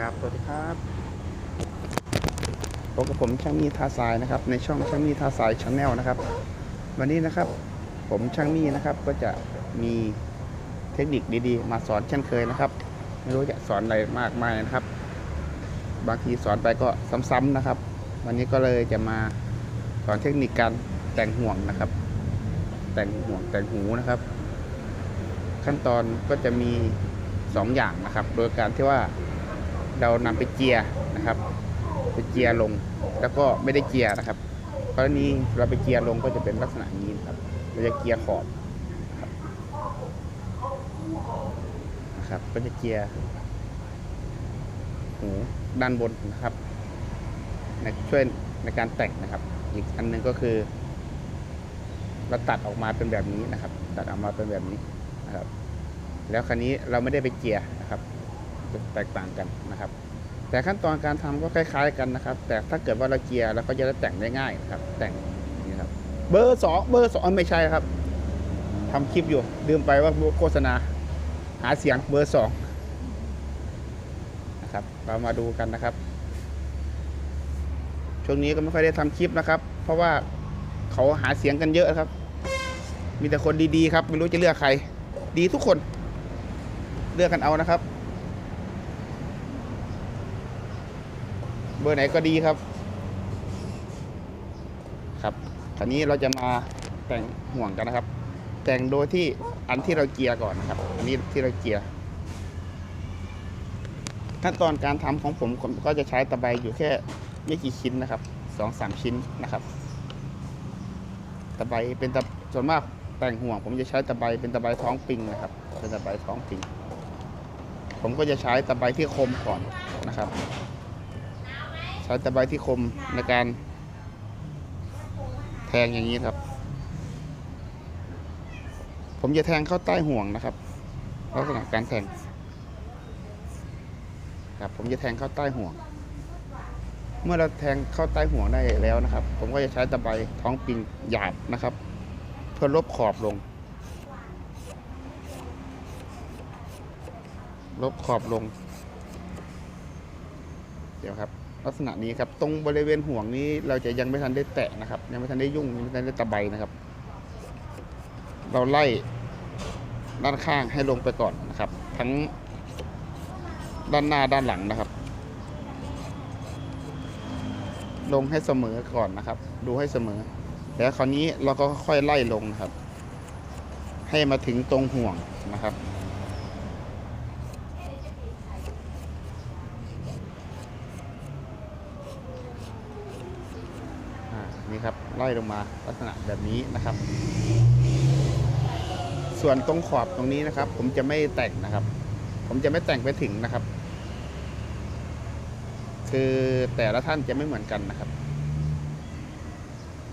ครับสวัสดีครับพบกับผมช่างมีทาสายนะครับ ในช่องช่างมีทาสายชาแนลนะครับ วันนี้นะครับ ผมช่างมีนะครับก็จะมีเทคนิคดีๆ มาสอนเช่นเคยนะครับ ไม่รู้จะสอนอะไรมากมายนะครับ บางทีสอนไปก็ซ้ำๆนะครับ วันนี้ก็เลยจะมาสอนเทคนิคการแต่งห่วงนะครับ แต่งห่วงแต่งหูนะครับ ขั้นตอนก็จะมีสองอย่างนะครับ โดยการที่ว่า เรานำไปเจียร์นะครับ ไปเจียร์ลง แล้วก็ไม่ได้เจียร์นะครับกรณีเราไปเจียร์ลงก็จะเป็นลักษณะนี้นะครับ เราจะเจียร์ขอบนะครับ ก็จะเจียร์หูด้านบนนะครับในช่วยในการแต่งนะครับ อีกอันหนึงก็คือเราตัดออกมาเป็นแบบนี้นะครับ ตัดออกมาเป็นแบบนี้นะครับ แล้วคราวนี้เราไม่ได้ไปเจียร์นะครับ แตกต่างกันนะครับ แต่ขั้นตอนการทำก็คล้าย ๆ กันนะครับ แต่ถ้าเกิดว่าเราเจียร์เราก็จะได้แต่งได้ง่ายนะครับ แต่งนี้ครับ เบอร์สองเบอร์สองไม่ใช่ครับทำคลิปอยู่ลืมไปว่าโฆษณา หาเสียงเบอร์สองนะครับเรามาดูกันนะครับช่วงนี้ก็ไม่ค่อยได้ทำคลิปนะครับ เพราะว่าเขาหาเสียงกันเยอะครับ มีแต่คนดีๆครับ ไม่รู้จะเลือกใคร ดีทุกคน เลือกกันเอานะครับ เบอร์ไหนก็ดีครับ ครับคราวนี้เราจะมาแต่งห่วงกันนะครับ แต่งโดยที่อันที่เราเกียร์ก่อนนะครับ อันนี้ที่เราเกียร์ขั้นตอนการทำของผมผมก็จะใช้ตะไบอยู่แค่ไม่กี่ชิ้นนะครับสองสามชิ้นนะครับตะไบเป็นตะส่วนมากแต่งห่วง ผมจะใช้ตะไบเป็นตะไบท้องปิงนะครับ เป็นตะไบท้องปิง ผมก็จะใช้ตะไบที่คมก่อนนะครับ ใช้ตะไบที่คมในการแทงอย่างนี้ครับ ผมจะแทงเข้าใต้ห่วงนะครับลักษณะการแทงครับผมจะแทงเข้าใต้ห่วง เมื่อเราแทงเข้าใต้ห่วงได้แล้วนะครับ ผมก็จะใช้ตะไบท้องปิงหยาบนะครับ เพื่อลบขอบลง ลบขอบลง เดี๋ยวครับ ลักษณะนี้ครับตรงบริเวณห่วงนี้เราจะยังไม่ทันได้แตะนะครับ ยังไม่ทันได้ยุ่งยังไม่ทันได้ตะไบนะครับ เราไล่ด้านข้างให้ลงไปก่อนนะครับ ทั้งด้านหน้าด้านหลังนะครับ ลงให้เสมอก่อนนะครับ ดูให้เสมอ แล้วคราวนี้เราก็ค่อยไล่ลงนะครับ ให้มาถึงตรงห่วงนะครับ อ่านี่ ครับไล่ลงมาลักษณะแบบนี้นะครับ ส่วนตรงขอบตรงนี้นะครับ ผมจะไม่แต่งนะครับ ผมจะไม่แต่งไปถึงนะครับ คือแต่ละท่านจะไม่เหมือนกันนะครับ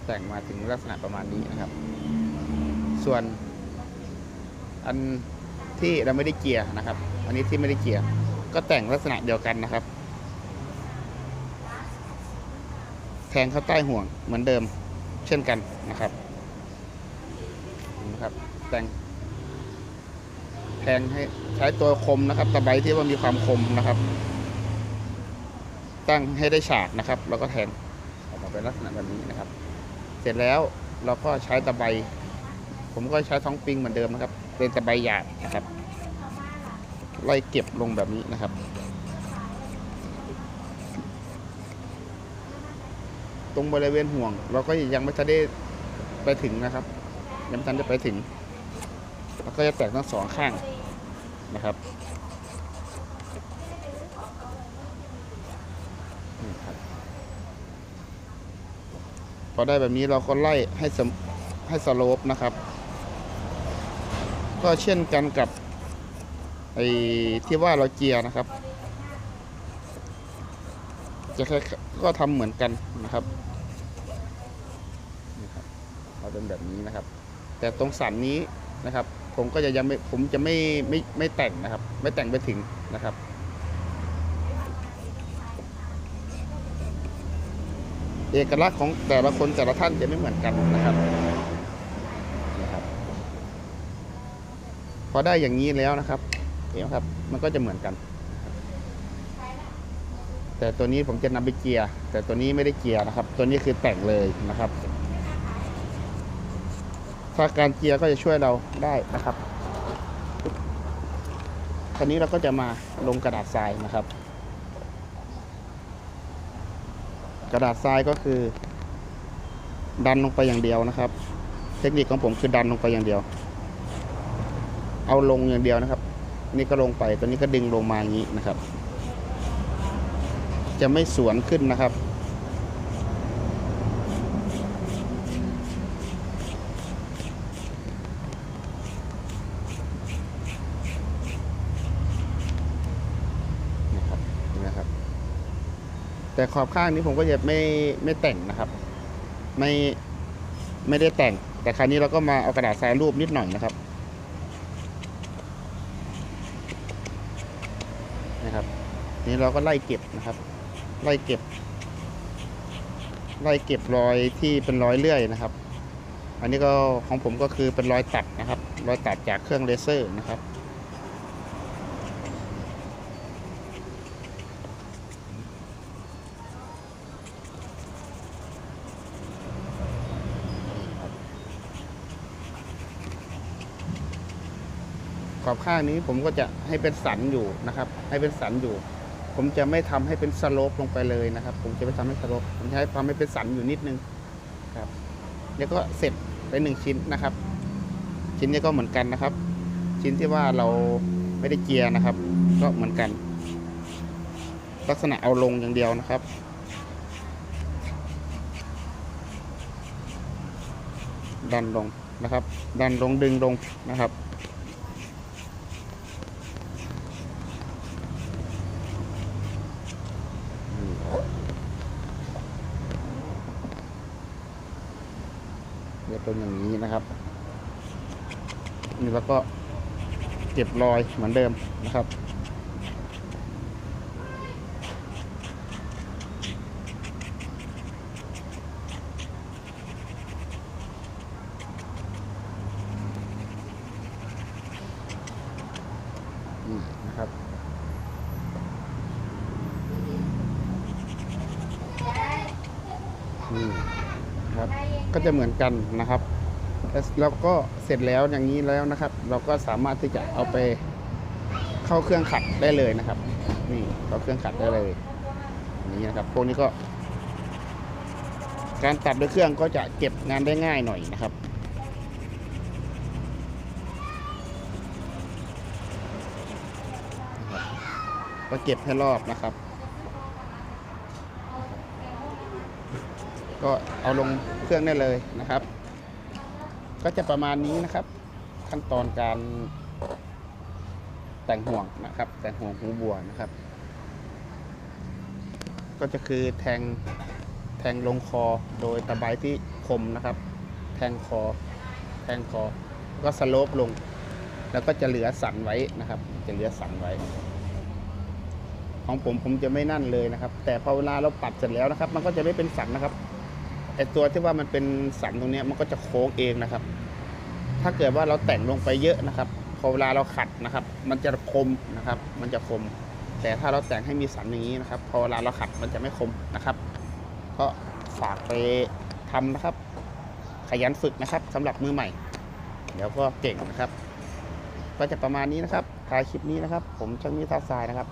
แต่งมาถึงลักษณะประมาณนี้นะครับ ส่วนอันที่เราไม่ได้เกียร์นะครับ อันนี้ที่ไม่ได้เกียร์ก็แต่งลักษณะเดียวกันนะครับ แทงเข้าใต้ห่วงเหมือนเดิมเช่นกันนะครับนะครับแต่งแทงให้ใช้ตัวคมนะครับตะไบที่ว่ามีความคมนะครับ ตั้งให้ได้ฉากนะครับ แล้วก็แทงออกมาเป็นลักษณะแบบนี้นะครับ เสร็จแล้วเราก็ใช้ตะไบผมก็ใช้ท้องปิงเหมือนเดิมนะครับ เป็นตะไบหยาบนะครับ ไล่เก็บลงแบบนี้นะครับ ตรงบริเวณห่วง เราก็ยังไม่ทันได้ไปถึงนะครับ ยังไม่ทันได้ไปถึงเราก็จะแตกทั้งสองข้างนะครับนี่ครับ พอได้แบบนี้เราก็ไล่ให้สให้สโลปนะครับ ก็เช่นกันกับไอ้ที่ว่าเราเจียร์นะครับ จะแค่ก็ทำเหมือนกัน นะครับนี่ครับเราเป็นแบบนี้นะครับ แต่ตรงสันนี้นะครับ ผมก็จะยังไม่ผมจะไม่ไม่ไม่แต่งนะครับ ไม่แต่งไปถึงนะครับเอกลักษณ์ของแต่ละคนแต่ละท่านจะไม่เหมือนกันนะครับนะครับ พอได้อย่างนี้แล้วนะครับเห็นไหมครับ มันก็จะเหมือนกัน แต่ตัวนี้ผมจะนำไปเกียร์ แต่ตัวนี้ไม่ได้เกียร์นะครับ ตัวนี้คือแต่งเลยนะครับ ถ้าการเกียร์ก็จะช่วยเราได้นะครับคราวนี้เราก็จะมาลงกระดาษทรายนะครับ กระดาษทรายก็คือ ดันลงไปอย่างเดียวนะครับ เทคนิคของผมคือดันลงไปอย่างเดียว เอาลงอย่างเดียวนะครับ นี่ก็ลงไปตัวนี้ก็ดึงลงมาอย่างนี้นะครับ จะไม่สวนขึ้นนะครับ นะครับนไหมครับ แต่ขอบข้างนี้ผมก็จะไม่ไม่แต่งนะครับ ไม่ไม่ได้แต่ง แต่คราวนี้เราก็มาเอากระดาษทรายรูปนิดหน่อยนะครับนะครับ นี่เราก็ไล่เก็บนะครับ ไล่เก็บ ไล่เก็บรอยที่เป็นรอยเลื่อยนะครับ อันนี้ก็ของผมก็คือเป็นรอยตัดนะครับ รอยตัดจากเครื่องเลเซอร์นะครับขอบข้างนี้ผมก็จะให้เป็นสันอยู่นะครับ ให้เป็นสันอยู่ ผมจะไม่ทำให้เป็นสโลปลงไปเลยนะครับ ผมจะไม่ทำให้สโลปผมจะให้ทำให้เป็นสันอยู่นิดนึงครับแล้วก็เสร็จไปหนึ่งชิ้นนะครับ ชิ้นนี้ก็เหมือนกันนะครับ ชิ้นที่ว่าเราไม่ได้เกียร์นะครับ ก็เหมือนกัน ลักษณะเอาลงอย่างเดียวนะครับดันลงนะครับ ดันลงดึงลงนะครับ เป็นอย่างนี้นะครับนี่แล้วก็เก็บรอยเหมือนเดิมนะครับ นี่นะครับนี่นะครับ ก็จะเหมือนกันนะครับแล้วก็เสร็จแล้วอย่างนี้แล้วนะครับ เราก็สามารถที่จะเอาไปเข้าเครื่องขัดได้เลยนะครับ นี่เข้าเครื่องขัดได้เลยนี้นะครับ พวกนี้ก็ การตัดด้วยเครื่องก็จะเก็บงานได้ง่ายหน่อยนะครับก็เก็บให้รอบนะครับ ก็เอาลงเครื่องได้เลยนะครับ ก็จะประมาณนี้นะครับ ขั้นตอนการแต่งห่วงนะครับ แต่งห่วงหูบัวนะครับ ก็จะคือแทงแทงลงคอโดยตะไบที่คมนะครับ แทงคอ แทงคอ ก็สโลปลง แล้วก็จะเหลือสันไว้นะครับ จะเหลือสันไว้ ของผมผมจะไม่นั่นเลยนะครับ แต่พอเวลาเราปัดเสร็จแล้วนะครับ มันก็จะไม่เป็นสันนะครับ ไอตัวที่ว่ามันเป็นสันตรงนี้มันก็จะโค้งเองนะครับ ถ้าเกิดว่าเราแต่งลงไปเยอะนะครับ พอเวลาเราขัดนะครับ มันจะคมนะครับ มันจะคม แต่ถ้าเราแต่งให้มีสันอย่างนี้นะครับ พอเวลาเราขัดมันจะไม่คมนะครับ ก็ฝากไปทำนะครับ ขยันฝึกนะครับสำหรับมือใหม่ เดี๋ยวก็เก่งนะครับ ก็จะประมาณนี้นะครับท้ายคลิปนี้นะครับ ผมช่างนี้ท่าทรายนะครับ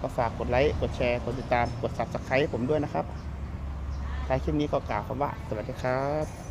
ก็ฝากกดไลค์ กดแชร์ กดติดตาม กด subscribe ผมด้วยนะครับ ท้ายคลิปนี้ก็กล่าวคำว่า สวัสดีครับ